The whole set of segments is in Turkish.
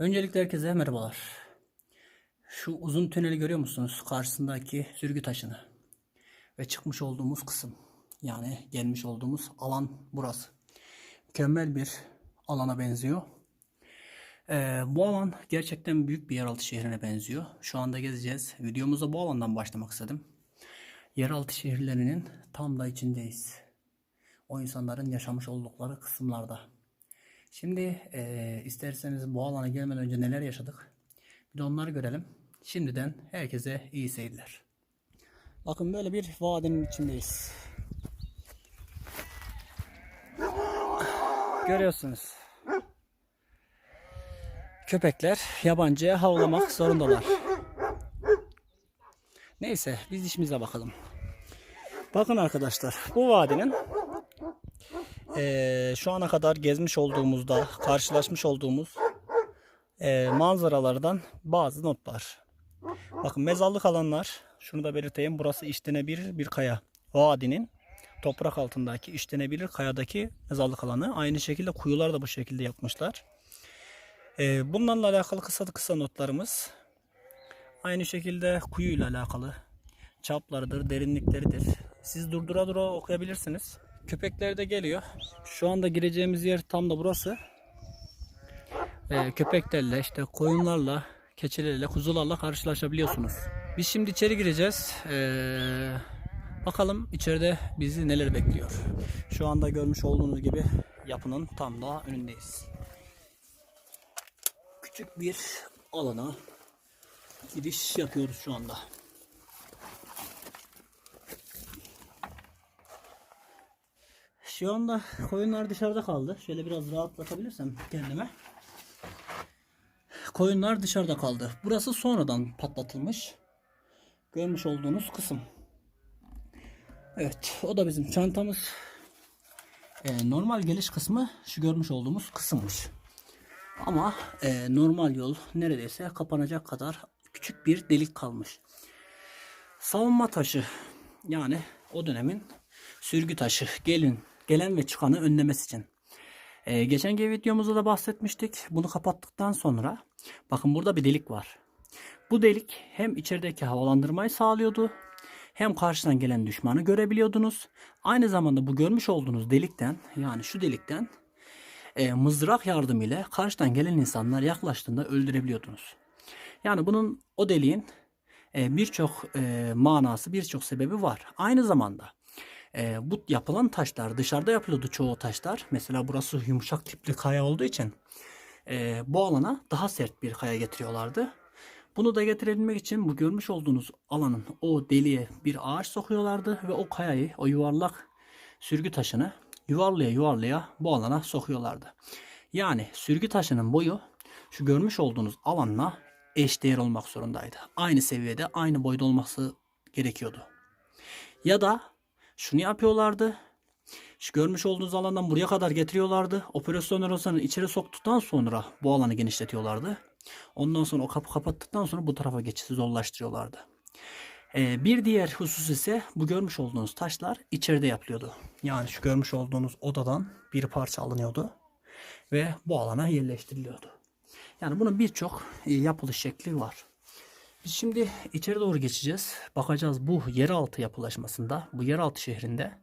Öncelikle herkese merhabalar. Şu uzun tüneli görüyor musunuz? Karşısındaki sürgü taşını. Ve çıkmış olduğumuz kısım. Yani gelmiş olduğumuz alan burası. Mükemmel bir alana benziyor. Ee, bu alan gerçekten büyük bir yeraltı şehrine benziyor. Şu anda gezeceğiz. Videomuza bu alandan başlamak istedim. Yeraltı şehirlerinin tam da içindeyiz. O insanların yaşamış oldukları kısımlarda. Şimdi eee, isterseniz bu alana gelmeden önce neler yaşadık? Bir de onları görelim. Şimdiden herkese iyi seyirler. Bakın böyle bir vadinin içindeyiz. Görüyorsunuz. Köpekler yabancıya havlamak zorundalar. Neyse biz işimize bakalım. Bakın arkadaşlar bu vadinin ee, şu ana kadar gezmiş olduğumuzda karşılaşmış olduğumuz ee, manzaralardan bazı notlar. Bakın mezarlık alanlar şunu da belirteyim burası işlenebilir bir kaya. Vadinin toprak altındaki işlenebilir kayadaki mezarlık alanı. Aynı şekilde kuyular da bu şekilde yapmışlar. Ee, bunlarla alakalı kısa kısa notlarımız. Aynı şekilde kuyuyla alakalı çaplarıdır, derinlikleridir. Siz durdura dura okuyabilirsiniz. Köpekler de geliyor. Şu anda gireceğimiz yer tam da burası. Ee, köpeklerle, işte koyunlarla, keçilerle, kuzularla karşılaşabiliyorsunuz. Biz şimdi içeri gireceğiz. Ee, bakalım içeride bizi neler bekliyor. Şu anda görmüş olduğunuz gibi yapının tam da önündeyiz. Küçük bir alana giriş yapıyoruz şu anda. Şu anda koyunlar dışarıda kaldı. Şöyle biraz rahatlatabilirsem kendime. Koyunlar dışarıda kaldı. Burası sonradan patlatılmış. Görmüş olduğunuz kısım. Evet, o da bizim çantamız. Ee, normal geliş kısmı şu görmüş olduğumuz kısımmış. Ama e, normal yol neredeyse kapanacak kadar küçük bir delik kalmış. Savunma taşı yani o dönemin sürgü taşı gelin gelen ve çıkanı önlemesi için. Ee, geçenki videomuzda da bahsetmiştik. Bunu kapattıktan sonra bakın burada bir delik var. Bu delik hem içerideki havalandırmayı sağlıyordu hem karşıdan gelen düşmanı görebiliyordunuz. Aynı zamanda bu görmüş olduğunuz delikten yani şu delikten e, mızrak yardımıyla karşıdan gelen insanlar yaklaştığında öldürebiliyordunuz. Yani bunun o deliğin e, birçok e, manası, birçok sebebi var. Aynı zamanda e, bu yapılan taşlar dışarıda yapılıyordu çoğu taşlar. Mesela burası yumuşak tipli kaya olduğu için e, bu alana daha sert bir kaya getiriyorlardı. Bunu da getirebilmek için bu görmüş olduğunuz alanın o deliğe bir ağaç sokuyorlardı ve o kayayı, o yuvarlak sürgü taşını yuvarlaya yuvarlaya bu alana sokuyorlardı. Yani sürgü taşının boyu şu görmüş olduğunuz alanla eşdeğer olmak zorundaydı. Aynı seviyede, aynı boyda olması gerekiyordu. Ya da şunu yapıyorlardı. Şu görmüş olduğunuz alandan buraya kadar getiriyorlardı. Operasyon arasını içeri soktuktan sonra bu alanı genişletiyorlardı. Ondan sonra o kapı kapattıktan sonra bu tarafa geçişi zorlaştırıyorlardı. Ee, bir diğer husus ise bu görmüş olduğunuz taşlar içeride yapılıyordu. Yani şu görmüş olduğunuz odadan bir parça alınıyordu ve bu alana yerleştiriliyordu. Yani bunun birçok e, yapılış şekli var. Biz şimdi içeri doğru geçeceğiz. Bakacağız bu yeraltı yapılaşmasında, bu yeraltı şehrinde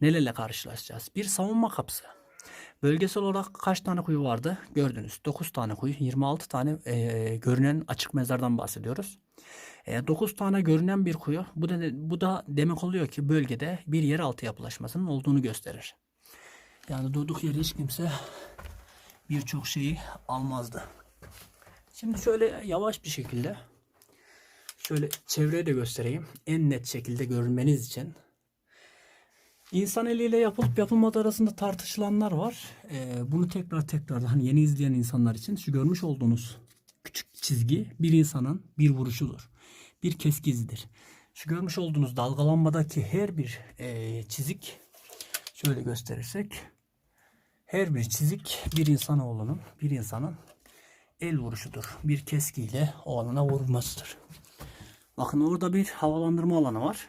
nelerle karşılaşacağız. Bir savunma kapısı. Bölgesel olarak kaç tane kuyu vardı? Gördünüz. 9 tane kuyu, 26 tane e, görünen açık mezardan bahsediyoruz. E, 9 tane görünen bir kuyu. Bu da, bu da demek oluyor ki bölgede bir yeraltı yapılaşmasının olduğunu gösterir. Yani durduk yere hiç kimse birçok şeyi almazdı. Şimdi şöyle yavaş bir şekilde şöyle çevreyi de göstereyim. En net şekilde görünmeniz için. İnsan eliyle yapılıp yapılmadığı arasında tartışılanlar var. Ee, bunu tekrar tekrar hani yeni izleyen insanlar için şu görmüş olduğunuz küçük çizgi bir insanın bir vuruşudur. Bir keski izidir. Şu görmüş olduğunuz dalgalanmadaki her bir e, çizik şöyle gösterirsek her bir çizik bir insanoğlunun bir insanın el vuruşudur. Bir keskiyle o alana vurulmasıdır. Bakın orada bir havalandırma alanı var.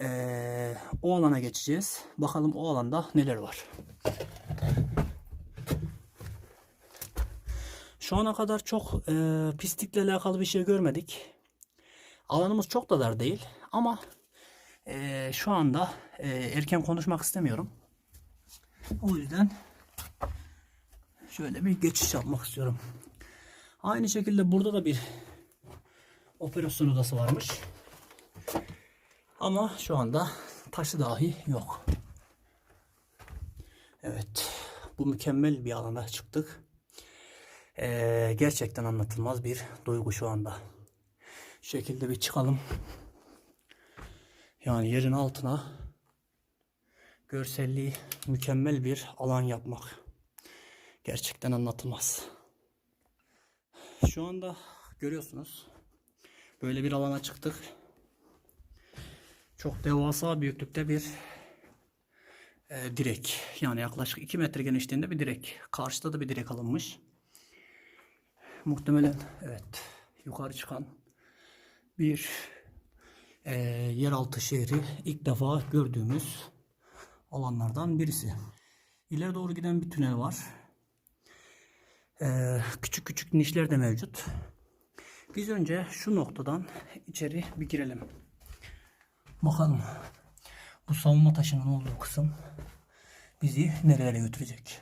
Ee, o alana geçeceğiz. Bakalım o alanda neler var. Şu ana kadar çok e, pislikle alakalı bir şey görmedik. Alanımız çok da dar değil ama e, şu anda e, erken konuşmak istemiyorum. O yüzden şöyle bir geçiş yapmak istiyorum. Aynı şekilde burada da bir operasyon odası varmış. Ama şu anda taşı dahi yok. Evet. Bu mükemmel bir alana çıktık. Ee, gerçekten anlatılmaz bir duygu şu anda. Şu şekilde bir çıkalım. Yani yerin altına görselliği mükemmel bir alan yapmak. Gerçekten anlatılmaz. Şu anda görüyorsunuz. Böyle bir alana çıktık. Çok devasa büyüklükte bir e, direk. Yani yaklaşık 2 metre genişliğinde bir direk. Karşıda da bir direk alınmış. Muhtemelen evet yukarı çıkan bir e, yeraltı şehri ilk defa gördüğümüz alanlardan birisi. İleri doğru giden bir tünel var. E, küçük küçük nişler de mevcut. Biz önce şu noktadan içeri bir girelim. Bakalım bu savunma taşının olduğu kısım bizi nerelere götürecek.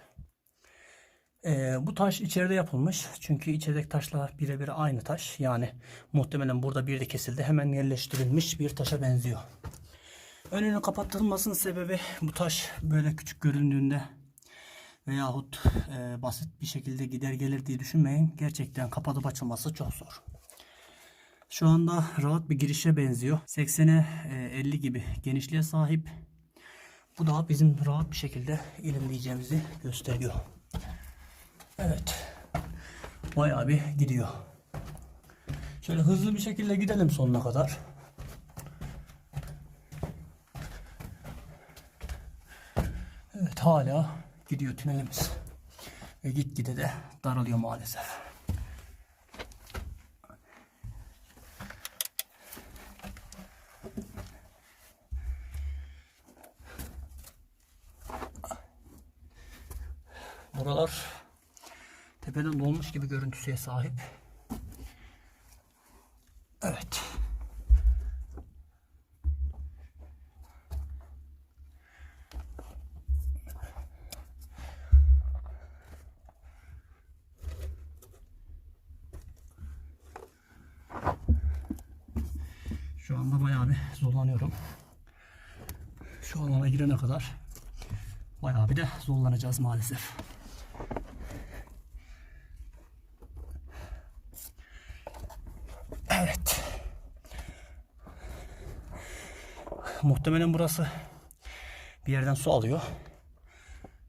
Ee, bu taş içeride yapılmış. Çünkü içerideki taşlar birebir aynı taş. Yani muhtemelen burada bir de kesildi. Hemen yerleştirilmiş bir taşa benziyor. Önünün kapatılmasının sebebi bu taş böyle küçük göründüğünde veyahut e, basit bir şekilde gider gelir diye düşünmeyin. Gerçekten kapatıp açılması çok zor. Şu anda rahat bir girişe benziyor. 80'e e, 50 gibi genişliğe sahip. Bu da bizim rahat bir şekilde ilerleyeceğimizi gösteriyor. Evet. Bayağı bir gidiyor. Şöyle hızlı bir şekilde gidelim sonuna kadar. Evet hala gidiyor tünelimiz. Ve gitgide de daralıyor maalesef. Tepeden dolmuş gibi görüntüsüye sahip. Evet. Şu anda bayağı bir zorlanıyorum. Şu alana girene kadar bayağı bir de zorlanacağız maalesef. Evet. Muhtemelen burası bir yerden su alıyor.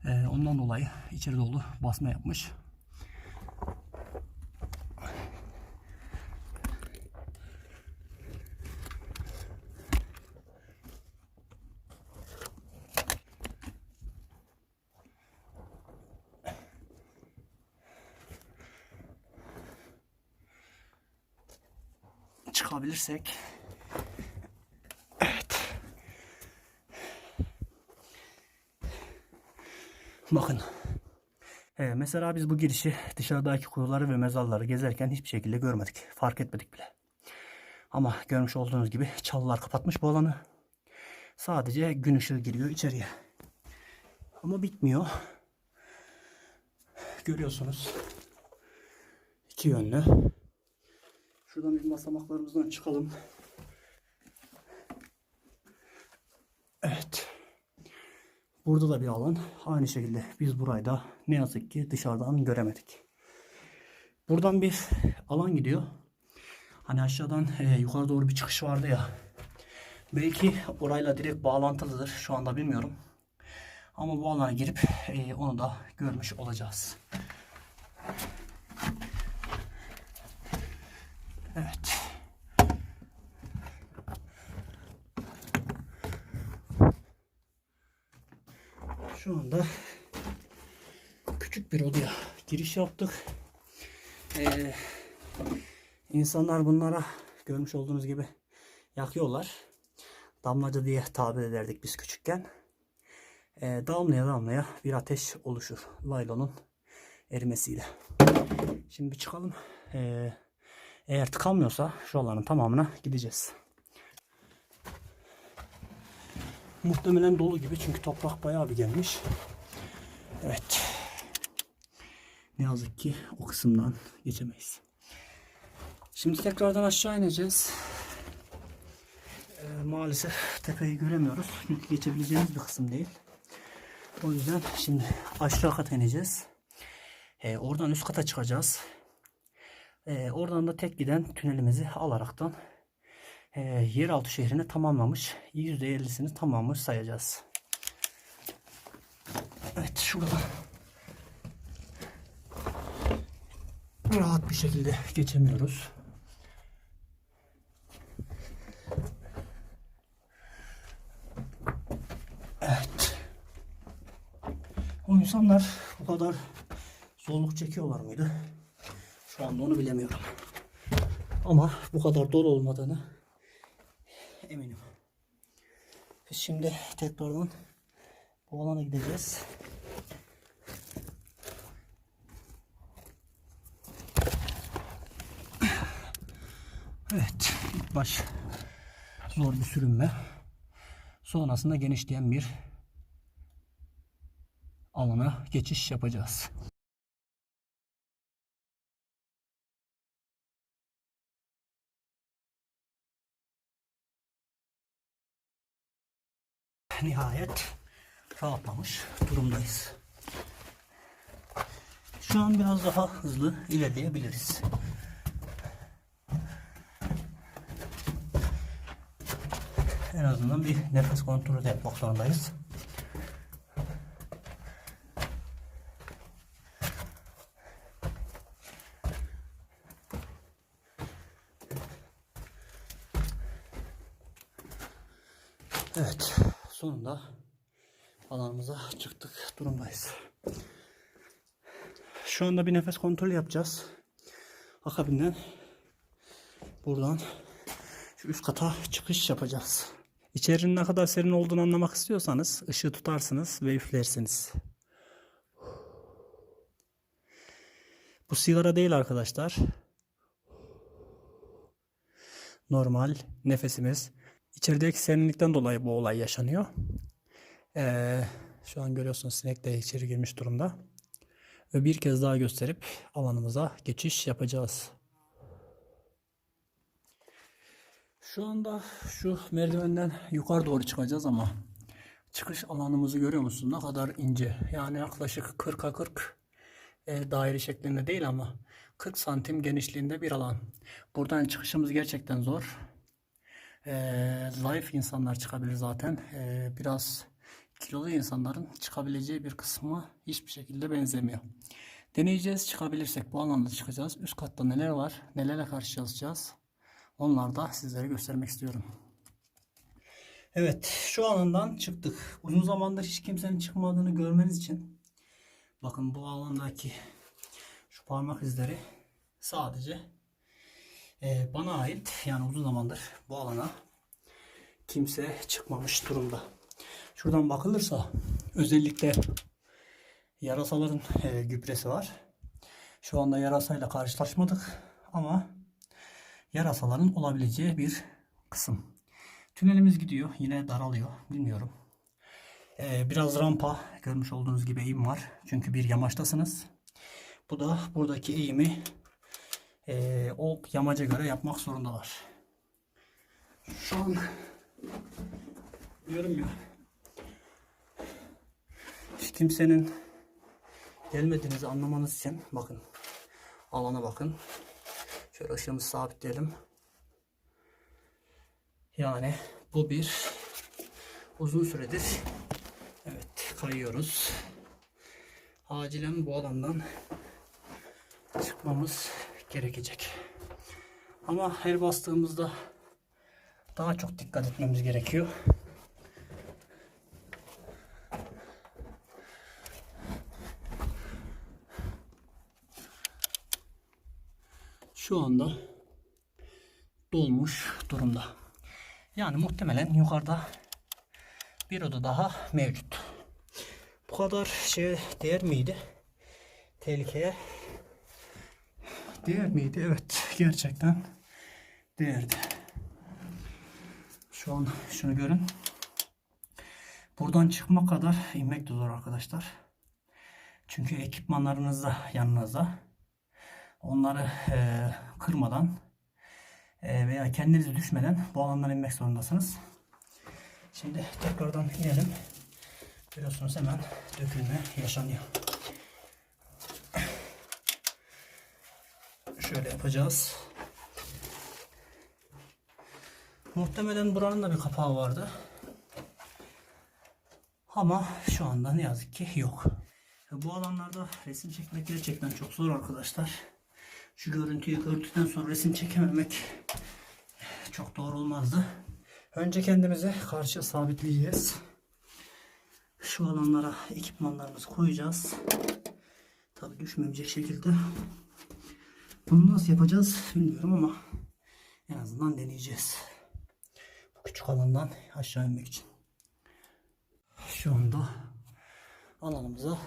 Ee, ondan dolayı içeri dolu basma yapmış. çıkabilirsek. Bakın. Ee, mesela biz bu girişi dışarıdaki kuyuları ve mezarları gezerken hiçbir şekilde görmedik. Fark etmedik bile. Ama görmüş olduğunuz gibi çalılar kapatmış bu alanı. Sadece gün ışığı giriyor içeriye. Ama bitmiyor. Görüyorsunuz. İki yönlü. Şuradan bir basamaklarımızdan çıkalım. Evet. Burada da bir alan. Aynı şekilde biz burayı da ne yazık ki dışarıdan göremedik. Buradan bir alan gidiyor. Hani aşağıdan e, yukarı doğru bir çıkış vardı ya. Belki orayla direkt bağlantılıdır. Şu anda bilmiyorum. Ama bu alana girip e, onu da görmüş olacağız. Evet. Şu anda küçük bir odaya giriş yaptık. Ee, insanlar bunlara görmüş olduğunuz gibi yakıyorlar. Damlacı diye tabir ederdik biz küçükken. Ee, damlaya damlaya bir ateş oluşur. Laylonun erimesiyle. Şimdi bir çıkalım. Ee, eğer tıkanmıyorsa şu alanın tamamına gideceğiz. Muhtemelen dolu gibi çünkü toprak bayağı bir gelmiş. Evet. Ne yazık ki o kısımdan geçemeyiz. Şimdi tekrardan aşağı ineceğiz. Ee, maalesef tepeyi göremiyoruz. Çünkü geçebileceğimiz bir kısım değil. O yüzden şimdi aşağı kata ineceğiz. Ee, oradan üst kata çıkacağız. Ee, oradan da tek giden tünelimizi alaraktan e, yeraltı şehrini tamamlamış. %50'sini tamamlamış sayacağız. Evet şuradan rahat bir şekilde geçemiyoruz. Evet. O insanlar bu kadar zorluk çekiyorlar mıydı? Şu anda onu bilemiyorum. Ama bu kadar dolu olmadığını eminim. Biz şimdi tekrardan bu alana gideceğiz. Evet, ilk baş zor bir sürünme. Sonrasında genişleyen bir alana geçiş yapacağız. Nihayet rahatlamış durumdayız. Şu an biraz daha hızlı ilerleyebiliriz. En azından bir nefes kontrolü yapmak zorundayız. Evet, sonunda alanımıza çıktık durumdayız. Şu anda bir nefes kontrolü yapacağız. Akabinden buradan şu üst kata çıkış yapacağız. İçerinin ne kadar serin olduğunu anlamak istiyorsanız ışığı tutarsınız ve üflersiniz. Bu sigara değil arkadaşlar. Normal nefesimiz. İçerideki serinlikten dolayı bu olay yaşanıyor. Ee, şu an görüyorsunuz sinek de içeri girmiş durumda. Ve bir kez daha gösterip alanımıza geçiş yapacağız. Şu anda şu merdivenden yukarı doğru çıkacağız ama çıkış alanımızı görüyor musun? Ne kadar ince. Yani yaklaşık 40'a 40 e, daire şeklinde değil ama 40 santim genişliğinde bir alan. Buradan çıkışımız gerçekten zor. E, zayıf insanlar çıkabilir zaten. E, biraz kilolu insanların çıkabileceği bir kısmı hiçbir şekilde benzemiyor. Deneyeceğiz. Çıkabilirsek bu alanda çıkacağız. Üst katta neler var? Nelerle karşılaşacağız? Onları da sizlere göstermek istiyorum. Evet, şu alandan çıktık. Uzun zamandır hiç kimsenin çıkmadığını görmeniz için bakın bu alandaki şu parmak izleri sadece e, bana ait. Yani uzun zamandır bu alana kimse çıkmamış durumda. Şuradan bakılırsa özellikle yarasaların e, gübresi var. Şu anda yarasayla karşılaşmadık ama yarasaların olabileceği bir kısım. Tünelimiz gidiyor. Yine daralıyor. Bilmiyorum. Ee, biraz rampa görmüş olduğunuz gibi eğim var. Çünkü bir yamaçtasınız. Bu da buradaki eğimi e, o yamaca göre yapmak zorundalar. Şu an diyorum ya hiç kimsenin gelmediğinizi anlamanız için bakın alana bakın. Şöyle ışığımızı sabitleyelim. Yani bu bir uzun süredir evet kayıyoruz. Acilen bu alandan çıkmamız gerekecek. Ama her bastığımızda daha çok dikkat etmemiz gerekiyor. Şu anda dolmuş durumda. Yani muhtemelen yukarıda bir oda daha mevcut. Bu kadar şey değer miydi? tehlikeye değer miydi? Evet gerçekten değerdi. Şu an şunu görün. Buradan çıkmak kadar inmek de zor arkadaşlar. Çünkü ekipmanlarınız da yanınızda. Onları eee, kırmadan eee, veya kendiniz düşmeden bu alandan inmek zorundasınız. Şimdi tekrardan inelim. Biliyorsunuz hemen dökülme yaşanıyor. Şöyle yapacağız. Muhtemelen buranın da bir kapağı vardı. Ama şu anda ne yazık ki yok. Bu alanlarda resim çekmek gerçekten çok zor arkadaşlar. Şu görüntüyü gördükten sonra resim çekememek çok doğru olmazdı. Önce kendimizi karşıya sabitleyeceğiz. Şu alanlara ekipmanlarımızı koyacağız. Tabii düşmeyecek şekilde. Bunu nasıl yapacağız bilmiyorum ama en azından deneyeceğiz. Bu küçük alandan aşağı inmek için. Şu anda alanımıza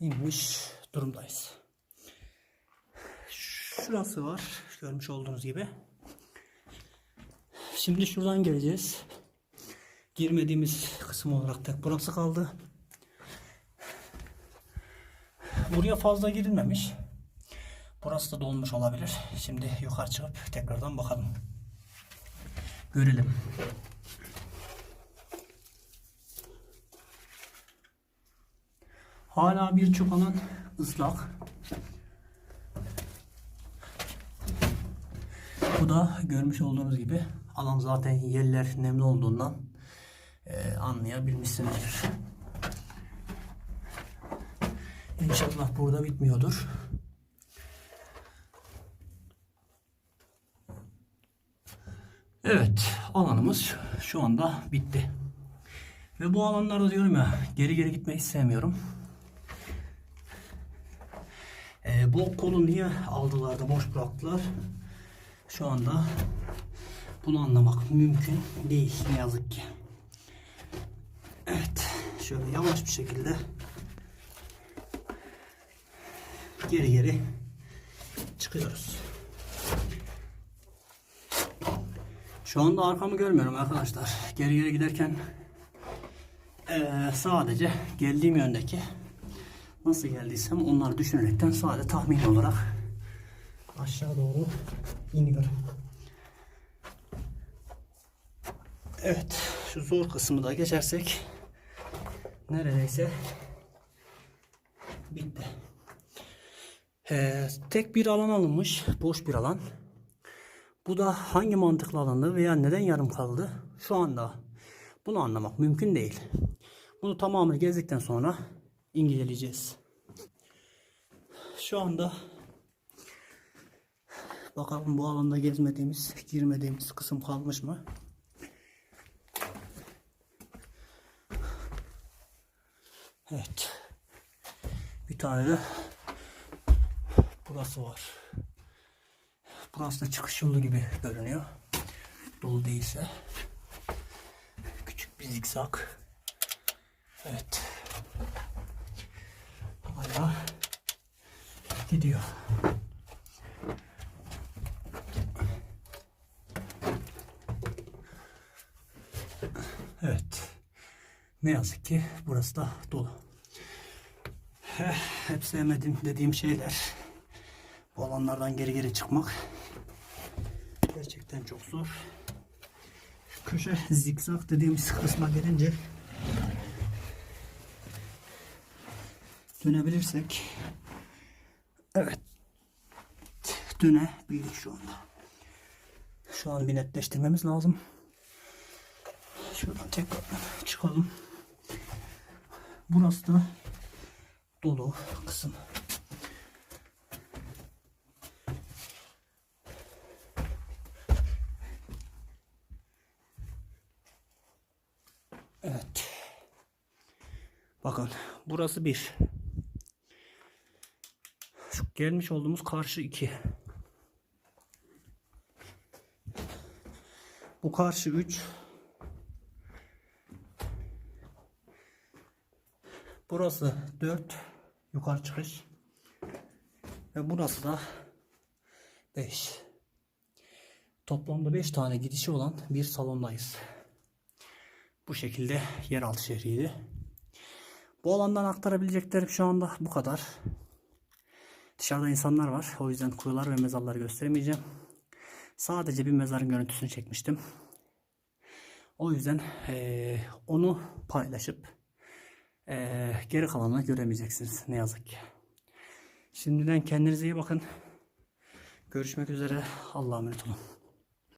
inmiş durumdayız. Şurası var. Görmüş olduğunuz gibi. Şimdi şuradan geleceğiz. Girmediğimiz kısım olarak tek burası kaldı. Buraya fazla girilmemiş. Burası da dolmuş olabilir. Şimdi yukarı çıkıp tekrardan bakalım. Görelim. Hala birçok alan ıslak. Bu da görmüş olduğunuz gibi alan zaten yerler nemli olduğundan e, anlayabilmişsinizdir. İnşallah burada bitmiyordur. Evet, alanımız şu anda bitti. Ve bu alanlarda diyorum ya, geri geri gitmeyi sevmiyorum. Ee, bu kolu niye aldılar da boş bıraktılar? Şu anda bunu anlamak mümkün değil ne yazık ki. Evet, şöyle yavaş bir şekilde geri geri çıkıyoruz. Şu anda arkamı görmüyorum arkadaşlar. Geri geri giderken eee, sadece geldiğim yöndeki nasıl geldiysem onları düşünerekten sadece tahmin olarak aşağı doğru iniyorum. Evet, şu zor kısmı da geçersek neredeyse bitti. Ee, tek bir alan alınmış, boş bir alan. Bu da hangi mantıkla alındı veya neden yarım kaldı? Şu anda bunu anlamak mümkün değil. Bunu tamamını gezdikten sonra inceleyeceğiz. Şu anda bakalım bu alanda gezmediğimiz, girmediğimiz kısım kalmış mı? Evet. Bir tane de burası var. Burası da çıkış yolu gibi görünüyor. Dolu değilse. Küçük bir zikzak. Evet. Hala gidiyor. Evet. Ne yazık ki burası da dolu. Eh, hep sevmedim dediğim şeyler. Bu alanlardan geri geri çıkmak gerçekten çok zor. Köşe zikzak dediğimiz kısma gelince dönebilirsek evet dönebildik şu anda. Şu an bir netleştirmemiz lazım. Şuradan tekrar çıkalım. Burası da dolu kısım. Evet. Bakın burası bir. Şu gelmiş olduğumuz karşı iki. Bu karşı üç. Burası dört. Yukarı çıkış. Ve burası da 5. Toplamda 5 tane gidişi olan bir salondayız. Bu şekilde yeraltı şehriydi. Bu alandan aktarabileceklerim şu anda bu kadar. Dışarıda insanlar var. O yüzden kuyular ve mezarları gösteremeyeceğim. Sadece bir mezarın görüntüsünü çekmiştim. O yüzden eee, onu paylaşıp eee, geri kalanını göremeyeceksiniz ne yazık ki. Şimdiden kendinize iyi bakın. Görüşmek üzere. Allah'a emanet olun.